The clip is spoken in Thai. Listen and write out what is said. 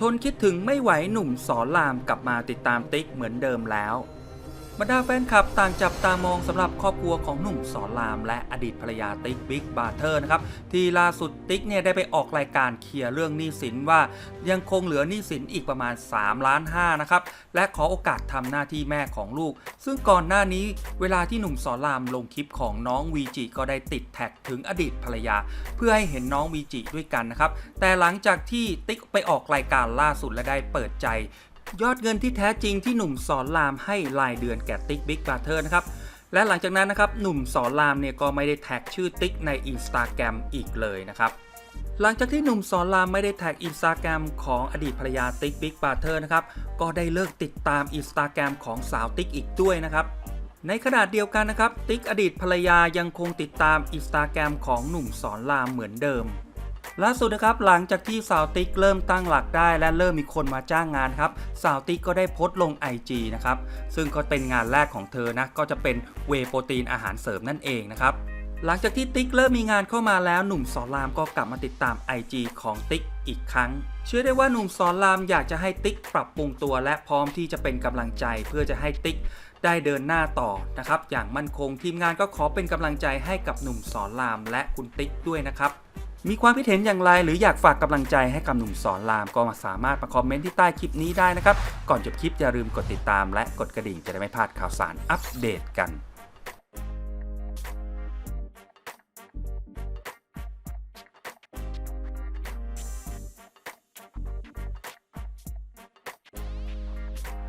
ทนคิดถึงไม่ไหวหนุ่มสอนรามกลับมาติดตามติ๊กเหมือนเดิมแล้ว บรรดาแฟนคลับต่างจับตามองสำหรับครอบครัวของหนุ่มสอนราม และอดีตภรรยาติ๊กบิ๊กบาร์เทอร์นะครับที่ล่าสุดติ๊กเนี่ยได้ไปออกรายการเคลียร์เรื่องหนี้สินว่า ยังคงเหลือหนี้สินอีกประมาณ 3 ล้าน5นะครับและขอโอกาสทำหน้าที่แม่ของลูก ซึ่งก่อนหน้านี้เวลาที่หนุ่มสอนรามลงคลิปของน้องวีจิก็ได้ติดแท็กถึงอดีตภรรยา เพื่อให้เห็นน้องวีจิด้วยกันนะครับแต่หลังจากที่ติ๊กไปออกรายการล่าสุดและได้เปิดใจ ยอดเงินที่แท้จริงที่หนุ่มสอนรามให้รายเดือนแก่ติ๊กบิ๊กบาร์เทอร์นะครับและหลังจากนั้นนะครับหนุ่มสอนรามเนี่ยก็ไม่ได้แท็กชื่อติ๊กใน Instagram อีกเลยนะครับหลังจากที่หนุ่มสอนรามไม่ได้แท็กอินสตาแกรมของอดีตภรรยาติ๊กบิ๊กบาร์เทอร์นะครับก็ได้เลิกติดตามอินสตาแกรมของสาวติ๊กอีกด้วยนะครับในขณะเดียวกันนะครับติ๊กอดีตภรรยายังคงติดตามอินสตาแกรมของหนุ่มสอนรามเหมือนเดิม ล่าสุดนะครับหลังจากที่สาวติ๊กเริ่มตั้งหลักได้ และเริ่มมีคนมาจ้างงานครับสาวติ๊กก็ได้โพสต์ลง IG นะครับซึ่งก็เป็นงานแรกของเธอนะก็จะเป็นเวโปรตีนอาหารเสริมนั่นเองนะครับหลังจากที่ติ๊กเริ่มมีงานเข้ามาแล้วหนุ่มสอนรามก็กลับมาติดตาม IG ของติ๊กอีกครั้ง เชื่อได้ว่าหนุ่มสอนรามอยากจะให้ติ๊กปรับปรุงตัวและพร้อมที่จะเป็นกำลังใจเพื่อจะให้ติ๊กได้เดินหน้าต่อนะครับอย่างมั่นคงทีมงานก็ขอเป็นกำลังใจให้กับหนุ่มสอนรามและคุณติ๊กด้วยนะครับ มีความคิดเห็นอย่างไร หรืออยากฝากกำลังใจให้กับหนุ่มสอนรามก็มาสามารถมาคอมเมนต์ที่ใต้คลิปนี้ได้นะครับ ก่อนจบคลิปอย่าลืมกดติดตามและกดกระดิ่งจะได้ไม่พลาดข่าวสารอัปเดตกัน